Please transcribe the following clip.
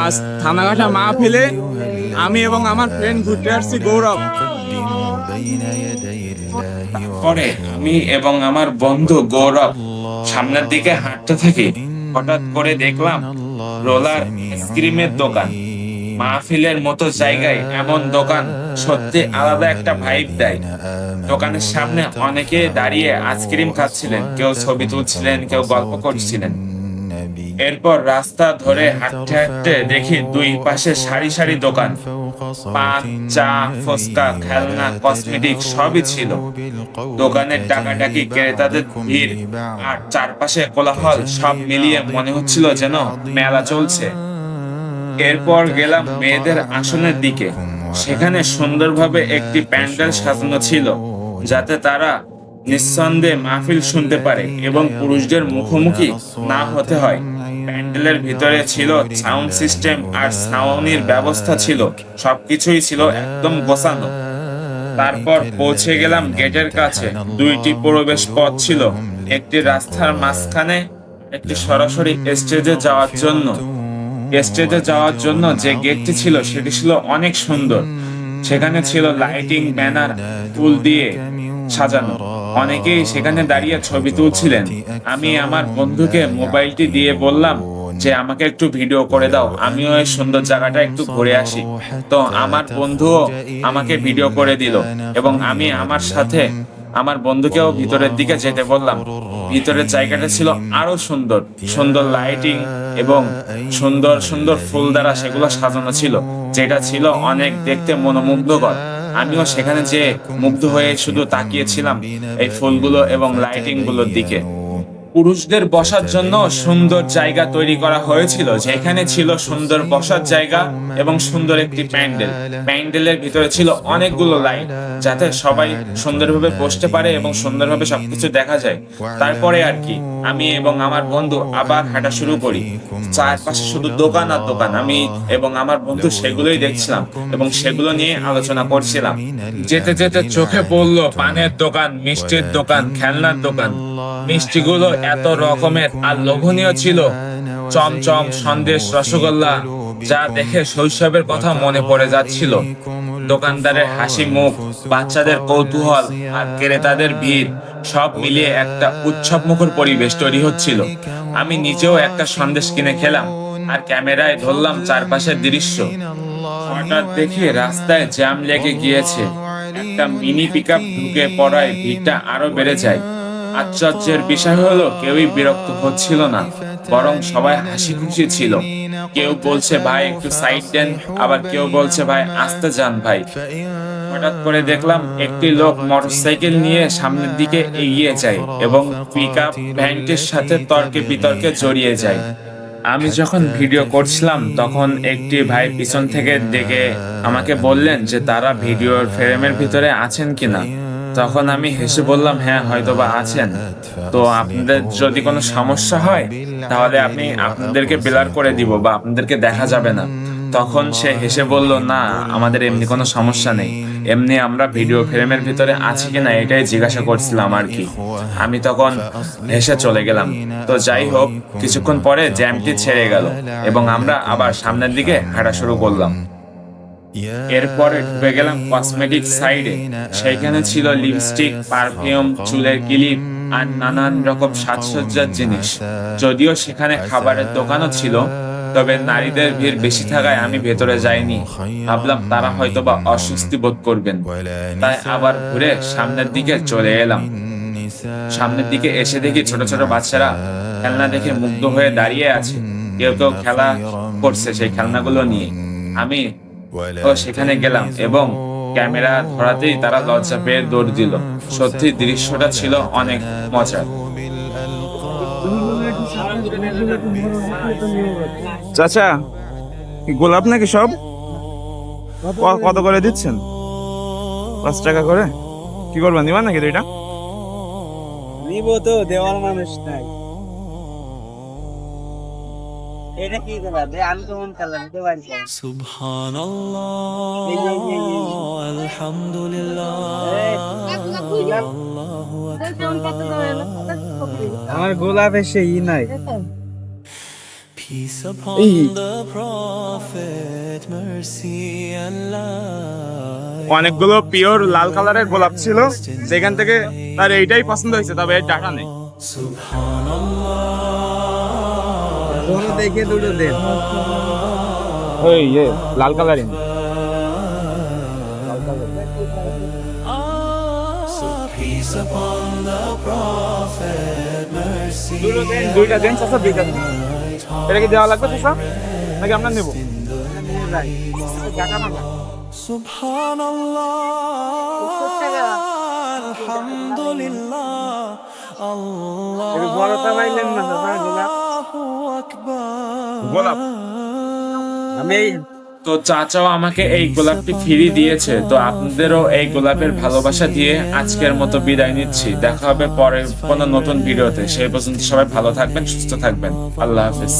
আজ থানাঘাটা মাহফিলে আমি এবং আমার ফ্রেন্ড ঘুরতে আসছি গৌরব। পরে আমি এবং আমার বন্ধু গৌরব সামনের দিকে হাঁটতে থাকি। হঠাৎ করে দেখলাম রোলার আইসক্রিমের দোকান। মাহফিলের মতো জায়গায় এমন দোকান সত্যি আলাদা একটা ভাইব দেয়। দোকানের সামনে অনেকে দাঁড়িয়ে আইসক্রিম খাচ্ছিলেন কেউ ছবি তুলছিলেন কেউ গল্প করছিলেন। এরপর রাস্তা ধরে হাঁটতে হাঁটতে দেখি দুই পাশে সারি সারি দোকান। পান চা ফুচকা খেলনা কসমেটিক সবই ছিল। দোকানের ডাকাডাকি ক্রেতাদের ভিড়। আর চারপাশে কোলাহল সব মিলিয়ে মনে হচ্ছিল যেন মেলা চলছে। এরপর গেলাম মেয়েদের আসনের দিকে। সেখানে সুন্দরভাবে একটি প্যান্ডেল সাজানো ছিল যাতে তারা নিঃসন্দেহে মাহফিল শুনতে পারে এবং পুরুষদের মুখোমুখি না হতে হয়। প্যান্ডেলের ভিতরে ছিল সাউন্ড সিস্টেম আর সাউনির ব্যবস্থা ছিল। সবকিছুই ছিল একদম গোছানো। তারপর পৌঁছে গেলাম গেটের কাছে। দুইটি প্রবেশ পথ ছিল। একটি রাস্তার মাঝখানে, একটি সরাসরি স্টেজে যাওয়ার জন্য। স্টেজে যাওয়ার জন্য যে গেটটি ছিল, সেটি ছিল অনেক সুন্দর। সেখানে ছিল লাইটিং, ব্যানার, ফুল দিয়ে সাজানো। অনেকেই সেখানে দাঁড়িয়ে ছবি তুলছিলেন। আমি আমার বন্ধুকে মোবাইলটি দিয়ে বললাম যে, আমাকে একটু ভিডিও করে দাও। আমিও এই সুন্দর জায়গাটা একটু ঘুরে আসি। তো আমার বন্ধুও আমাকে ভিডিও করে দিল এবং আমি আমার সাথে আমার বন্ধুকেও ভিতরের দিকে যেতে বললাম। ভিতরের জায়গাটা ছিল আরও সুন্দর। সুন্দর লাইটিং এবং সুন্দর সুন্দর ফুল দ্বারা সেগুলো সাজানো ছিল, যেটা ছিল অনেক দেখতে মনোমুগ্ধকর। আমিও সেখানে যে মুগ্ধ হয়ে শুধু তাকিয়েছিলাম এই ফুলগুলো এবং লাইটিংগুলোর দিকে। পুরুষদের বসার জন্য সুন্দর জায়গা তৈরি করা হয়েছিল যেখানে ছিল সুন্দর বসার জায়গা এবং সুন্দর একটি প্যান্ডেল। প্যান্ডেলের ভিতরে ছিল অনেকগুলো লাইট যাতে সবাই সুন্দরভাবে বসতে পারে এবং সুন্দরভাবে সবকিছু দেখা যায়। তারপরে আর কি আমি এবং আমার বন্ধু আবার হাঁটা শুরু করি। চারপাশে শুধু দোকান আর দোকান আমি এবং আমার বন্ধু সেগুলোই দেখছিলাম এবং সেগুলো নিয়ে আলোচনা করছিলাম। যেতে যেতে চোখে পড়ল পানের দোকান মিষ্টির দোকান খেলনার দোকান। মিষ্টিগুলো এত রকমের আর লোভনীয় ছিল। চমচম সন্দেশ রসগোল্লা যা দেখে শৈশবের কথা মনে পড়ে যাচ্ছিল। দোকানদারের হাসি মুখ, বাচ্চাদের কৌতূহল আর ক্রেতাদের ভিড় সব মিলিয়ে একটা উৎসব মুখর পরিবেশ তৈরি হচ্ছিল। আমি নিজেও একটা সন্দেশ কিনে খেলাম আর ক্যামেরায় ধরলাম চারপাশের দৃশ্য। হঠাৎ দেখে রাস্তায় জ্যাম লেগে গিয়েছে। একটা মিনি পিকআপ ঢুকে পড়ায় ভিড়টা আরও বেড়ে যায়। আশ্চর্যের বিষয় হলো, কেউই বিরক্ত হচ্ছিল না, বরং সবাই হাসি খুশি ছিল। কেউ বলছে, ভাই, একটু সাইড দেন। আবার কেউ বলছে, ভাই, আসতে যান, ভাই। হঠাৎ করে দেখলাম, একটি লোক মোটরসাইকেল নিয়ে সামনের দিকে এগিয়ে যায় এবং পিক আপ ভ্যানটির সাথে তর্কে বিতর্কে জড়িয়ে যায়। আমি যখন ভিডিও করছিলাম, তখন একটি ভাই পিছন থেকে দেখে আমাকে বললেন যে, তারা ভিডিওর ফ্রেমের ভিতরে আছেন কিনা? তখন আমি হেসে বললাম হ্যাঁ হয়তো বা আছেন। তো আপনাদের যদি কোনো সমস্যা হয়, তাহলে আমি আপনাদেরকে ব্লার করে দিব বা আপনাদেরকে দেখা যাবে না। তখন সে হেসে বলল, না, আমাদের এমনি কোনো সমস্যা নেই। এমনি আমরা ভিডিও ফ্রেমের ভিতরে আছি কিনা এটাই জিজ্ঞাসা করছিলাম আর কি। আমি তখন হেসে চলে গেলাম। তো যাই হোক, কিছুক্ষণ পরে জ্যামটি ছেড়ে গেল এবং আমরা আবার সামনের দিকে হাঁটা শুরু করলাম। এরপরে ঢুকে গেলাম কসমেটিক সাইডে সেইখানে ছিল লিপস্টিক পারফিউম চুলের ক্লিপ আর নানান রকম সাজসজ্জার জিনিস। যদিও সেখানে খাবারের দোকানও ছিল তবে নারীদের ভিড় বেশি থাকায় আমি ভেতরে যাইনি। ভাবলাম তারা হয়তো বা অস্বস্তি বোধ করবেন। তাই আবার ঘুরে সামনের দিকে চলে এলাম। সামনের দিকে এসে দেখি ছোট ছোট বাচ্চারা খেলনা দেখে মুগ্ধ হয়ে দাঁড়িয়ে আছে। কেউ কেউ খেলা করছে সেই খেলনাগুলো নিয়ে। আমি ও সেখানে গেলাম এবং ক্যামেরা ধরাতেই তারা লজ্জা পেয়ে দৌড় দিল। সত্যি দৃশ্যটা ছিল অনেক মজার। চাচা গোলাপ নাকি সব? কত করে দিচ্ছেন? পাঁচ টাকা করে? কি করবেন নিবা নাকি দুইটা? নিব তো দেওয়ার মানুষ নাই। এটা কি এসে ই আমি নাই। Peace upon the prophet, mercy and love. অনেকগুলো পিওর লাল কালারের গোলাপ ছিল। সেখান থেকে তার এইটাই পছন্দ হয়েছে তবে ডাটা নেই। সুবহানাল্লাহ কোনো দেখে দুটো দেন। ওই ইয়ে লাল কালারিং দুইটা দেন চাচা দুইটা দেন। এটা কি দেওয়া লাগবে নাকি আপনার নেব? Subhanallah, Alhamdulillah, এটা বড়টা পাইলেন না গোলাপ আমি তো চাচাও আমাকে এই গোলাপটি ফিরি দিয়েছে, তো আপনাদেরও এই গোলাপের ভালোবাসা দিয়ে আজকের মতো বিদায় নিচ্ছি। দেখা হবে পরের কোনো নতুন ভিডিওতে। সেই পর্যন্ত সবাই ভালো থাকবেন, সুস্থ থাকবেন। আল্লাহ হাফিজ।